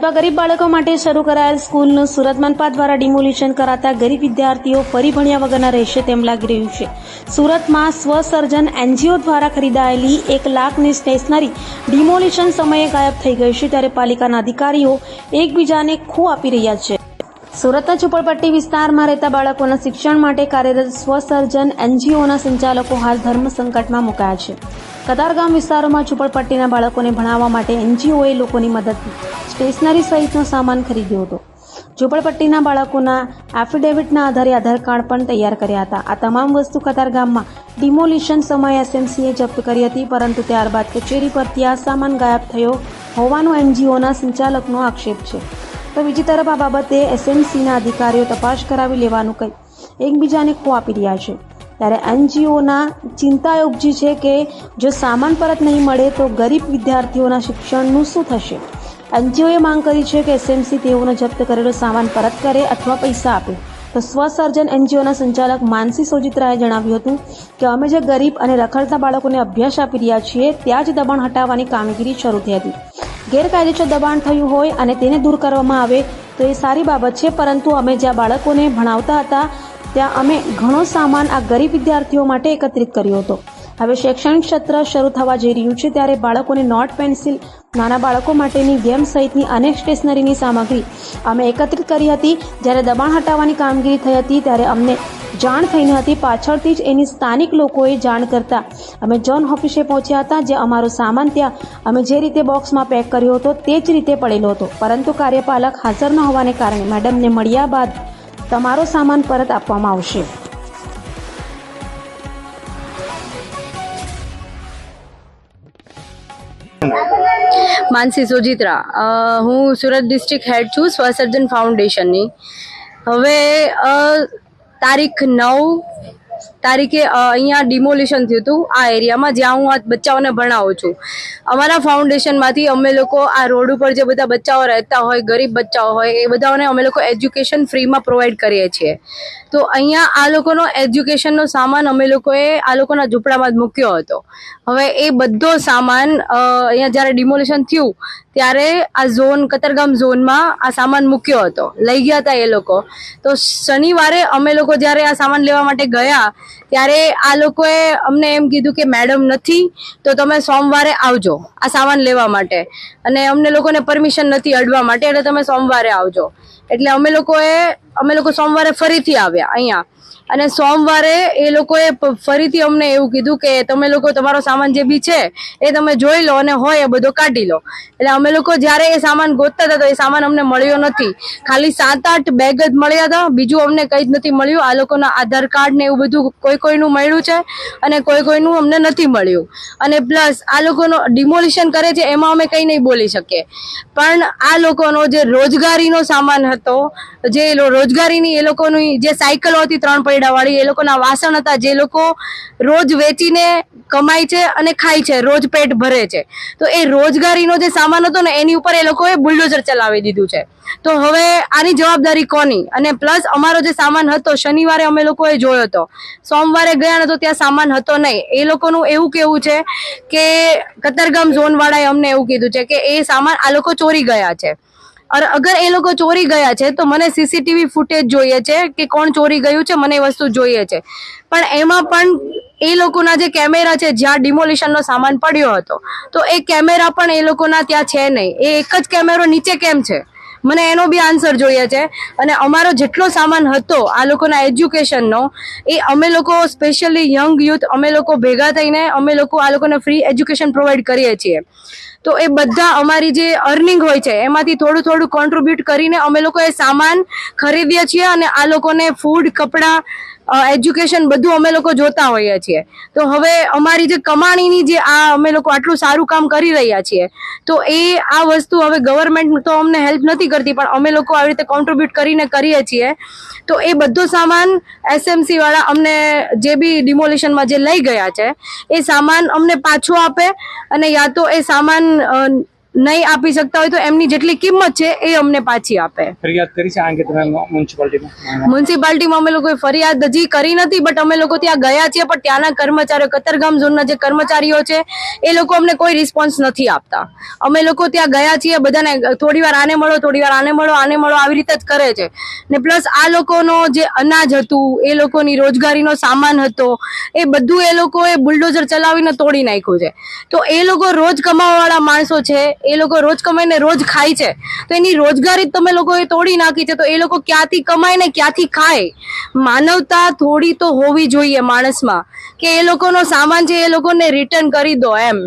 સુરતમાં ગરીબ બાળકો માટે શરૂ કરાયેલ સ્કૂલનું સુરત મનપા દ્વારા ડિમોલિશન કરાતા ગરીબ વિદ્યાર્થીઓ ફરી ભણ્યા વગરના રહેશે તેમ લાગી રહ્યું છે. સુરતમાં સ્વસર્જન એનજીઓ દ્વારા ખરીદાયેલી એક લાખની સ્ટેશનરી ડિમોલિશન સમયે ગાયબ થઈ ગઈ છે ત્યારે પાલિકાના અધિકારીઓ એકબીજાને ખો આપી રહ્યા છે. સુરતના ઝુંપડપટ્ટી વિસ્તારમાં રહેતા બાળકોના શિક્ષણ માટે કાર્યરત સ્વસર્જન એનજીઓના સંચાલકો હાલ ધર્મ સંકટમાં મુકાયા છે. કતારગામ વિસ્તારોમાં ઝુંપડપટ્ટીના બાળકોને ભણાવવા માટે એનજીઓએ લોકોની મદદથી સ્ટેશનરી સહિતનો સામાન ખરીદ્યો હતો. ઝુંપડપટ્ટીના બાળકોના એફિડેવિટના આધારે આધાર કાર્ડ પણ તૈયાર કર્યા હતા. આ તમામ વસ્તુ કતારગામમાં ડિમોલિશન સમયે એસએમસીએ જપ્ત કરી હતી, પરંતુ ત્યારબાદ કચેરી પરથી આ સામાન ગાયબ થયો હોવાનો એનજીઓના સંચાલકનો આક્ષેપ છે. તો બીજી તરફ આ બાબતે એસએમસીના અધિકારીઓ તપાસ કરાવી લેવાનું કહી એકબીજાને ખો આપી રહ્યા છે. ત્યારે એનજીઓના ચિંતા ઉપજી છે કે જો સામાન પરત નહીં મળે તો ગરીબ વિદ્યાર્થીઓના શિક્ષણનું શું થશે? એનજીઓએ માંગ કરી છે કે એસએમસી તેઓનો જપ્ત કરેલો સામાન પરત કરે અથવા પૈસા આપે. તો સ્વસર્જન એનજીઓના સંચાલક માનસી સોજિત્રાએ જણાવ્યું હતું કે અમે જે ગરીબ અને રખડતા બાળકોને અભ્યાસ આપી રહ્યા છીએ, ત્યાં જ દબાણ હટાવવાની કામગીરી શરૂ થઈ હતી. ગેરકાયદેસર દબાણ થયું હોય અને તેને દૂર કરવામાં આવે તો એ સારી બાબત છે, પરંતુ અમે જ્યાં બાળકોને ભણાવતા હતા, ત્યાં અમે ઘણો સામાન આ ગરીબ વિદ્યાર્થીઓ માટે એકત્રિત કર્યો હતો. હવે શૈક્ષણિક સત્ર શરૂ થવા જઈ રહ્યું છે, ત્યારે બાળકોને નોટ, પેન્સિલ, નાના બાળકો માટેની ગેમ સહિતની અનેક સ્ટેશનરીની સામગ્રી અમે એકત્રિત કરી હતી. જ્યારે દબાણ હટાવવાની કામગીરી થઈ હતી, ત્યારે અમને જાણ થઈ ન હતી. પાછળથી જ એની સ્થાનિક લોકોએ જાણ કરતા અમે જોન ઓફિસે પહોંચ્યા હતા જે અમારો સામાન ત્યાં અમે જે રીતે બોક્સમાં પેક કર્યો હતો તે જ રીતે પડેલો હતો. પરંતુ કાર્યપાલક હાજર ન હોવાને કારણે મેડમને મળ્યા બાદ તમારો સામાન પરત આપવામાં આવશે. માનસી સુજિત્રા હું સુરત ડિસ્ટ્રિક્ટ હેડ છું સ્વસર્જન ફાઉન્ડેશનની હવે તારીખ નવ તારીખે અહીંયા ડિમોલિશન થયું હતું આ એરિયામાં, જ્યાં હું આ બચ્ચાઓને ભણાવું છું. અમારા ફાઉન્ડેશનમાંથી અમે લોકો આ રોડ ઉપર જે બધા બચ્ચાઓ રહેતા હોય, ગરીબ બચ્ચાઓ હોય, એ બધાઓને અમે લોકો એજ્યુકેશન ફ્રીમાં પ્રોવાઈડ કરીએ છીએ. તો અહીંયા આ લોકોનો એજ્યુકેશનનો સામાન અમે લોકોએ આ લોકોના ઝૂંપડામાં જ મૂક્યો હતો. હવે એ બધો સામાન અહીંયા જ્યારે ડિમોલિશન થયું ત્યારે આ ઝોન, કતરગામ ઝોનમાં આ સામાન મૂક્યો હતો. લઈ ગયા હતા એ લોકો. તો શનિવારે અમે લોકો જ્યારે આ સામાન લેવા માટે ગયા ત્યારે આ લોકોએ અમને એમ કીધું કે મેડમ નથી, તો તમે સોમવારે આવજો આ સામાન લેવા માટે. અને અમને લોકોને પરમિશન નથી અડવા માટે, એટલે તમે સોમવારે આવજો. એટલે અમે લોકોએ, અમે લોકો સોમવારે ફરીથી આવ્યા અહીંયા. અને સોમવારે એ લોકોએ ફરીથી અમને એવું કીધું કે તમે લોકો, તમારો સામાન જે બી છે, એ તમે જોઈ લો અને હોય એ બધો કાઢી લો. એટલે અમે લોકો જ્યારે એ સામાન ગોતતા હતા, તો એ સામાન અમને મળ્યો નથી. ખાલી સાત આઠ બેગ જ મળ્યા હતા, બીજું અમને કંઈ જ નથી મળ્યું. આ લોકોના આધાર કાર્ડ ને એવું બધું કોઈ કોઈનું મળ્યું છે અને કોઈ કોઈનું અમને નથી મળ્યું. અને પ્લસ આ લોકોનો ડિમોલિશન કરે છે એમાં અમે કંઈ નહીં બોલી શકીએ. પણ આ લોકોનો જે રોજગારીનો સામાન હતો, જે રોજગારીની એ લોકોની જે સાયકલો હતી ત્રણ પૈડાવાળી, એ લોકોના વાસણ હતા, જે લોકો રોજ વેચીને કમાય છે અને ખાય છે, રોજ પેટ ભરે છે. તો એ રોજગારીનો જે સામાન હતો ને, એની ઉપર એ લોકોએ બુલડોઝર ચલાવી દીધું છે. તો હવે આની જવાબદારી કોની? અને પ્લસ અમારો જે સામાન હતો, શનિવારે અમે લોકોએ જોયો હતો. સોમવારે ગયા તો ત્યાં સામાન હતો નહીં. એ લોકોનું એવું કેવું છે કે કતરગામ ઝોન વાળાએ અમને એવું કીધું છે કે એ સામાન આ લોકો ચોરી ગયા છે. અર અગર એ લોકો ચોરી ગયા છે, તો મને સીસીટીવી ફૂટેજ જોઈએ છે કે કોણ ચોરી ગયું છે, મને એ વસ્તુ જોઈએ છે. પણ એમાં પણ એ લોકોના જે કેમેરા છે, જ્યાં ડિમોલિશનનો સામાન પડ્યો હતો, તો એ કેમેરા પણ એ લોકોના ત્યાં છે નહીં. એ એક જ કેમેરો નીચે કેમ છે? મને એનો બી આન્સર જોઈએ છે. અને અમારો જેટલો સામાન હતો, આ લોકોના એજ્યુકેશનનો એ અમે લોકો સ્પેશિયલી યંગ યુથ અમે લોકો ભેગા થઈને, અમે લોકો આ લોકોને ફ્રી એજ્યુકેશન પ્રોવાઈડ કરીએ છીએ. તો એ બધા અમારી જે અર્નિંગ હોય છે, એમાંથી થોડું થોડું કોન્ટ્રીબ્યુટ કરીને અમે લોકો એ સામાન ખરીદીએ છીએ અને આ લોકોને ફૂડ કપડાં એજ્યુકેશન બધું અમે લોકો જોતા હોઈએ છીએ. તો હવે અમારી જે કમાણીની જે આ અમે લોકો આટલું સારું કામ કરી રહ્યા છીએ, તો એ આ વસ્તુ હવે ગવર્મેન્ટ તો અમને હેલ્પ નથી કરતી, પણ અમે લોકો આવી રીતે કોન્ટ્રીબ્યુટ કરીને કરીએ છીએ. તો એ બધો સામાન એસએમસી વાળા અમને જે બી ડિમોલિશનમાં જે લઈ ગયા છે, એ સામાન અમને પાછો આપે અને યા તો એ સામાન નહીં આપી શકતા હોય તો એમની જેટલી કિંમત છે એ અમને પાછી આપે. ફરિયાદ કરી છે આ અંગે તમે મ્યુનિસિપાલિટીમાં? મ્યુનિસિપાલિટીમાં અમે લોકોએ ફરિયાદ હજી કરી નથી બટ અમે લોકો ત્યાં ગયા છીએ પણ ત્યાંના કર્મચારીઓ કતરગામ ઝોનના જે કર્મચારીઓ છે એ લોકો અમને કોઈ રિસ્પોન્સ નથી આપતા. અમે લોકો ત્યાં ગયા છીએ બધાને થોડી વાર આને મળો થોડી વાર આને મળો આને મળો આવી રીતે જ કરે છે. ને પ્લસ આ લોકોનો જે અનાજ હતું એ લોકોની રોજગારીનો સામાન હતો એ બધું એ લોકોએ બુલડોઝર ચલાવીને તોડી નાખ્યું છે. તો એ લોકો રોજ કમાવાવાળા માણસો છે એ લોકો રોજ કમાઈને રોજ ખાય છે. તો એની રોજગારી તમે લોકોએ તોડી નાખી છે. તો એ લોકો ક્યાંથી કમાય ને ક્યાંથી ખાય? માનવતા થોડી તો હોવી જોઈએ માણસમાં. કે એ લોકોનો સામાન છે એ લોકોને રિટર્ન કરી દો એમ.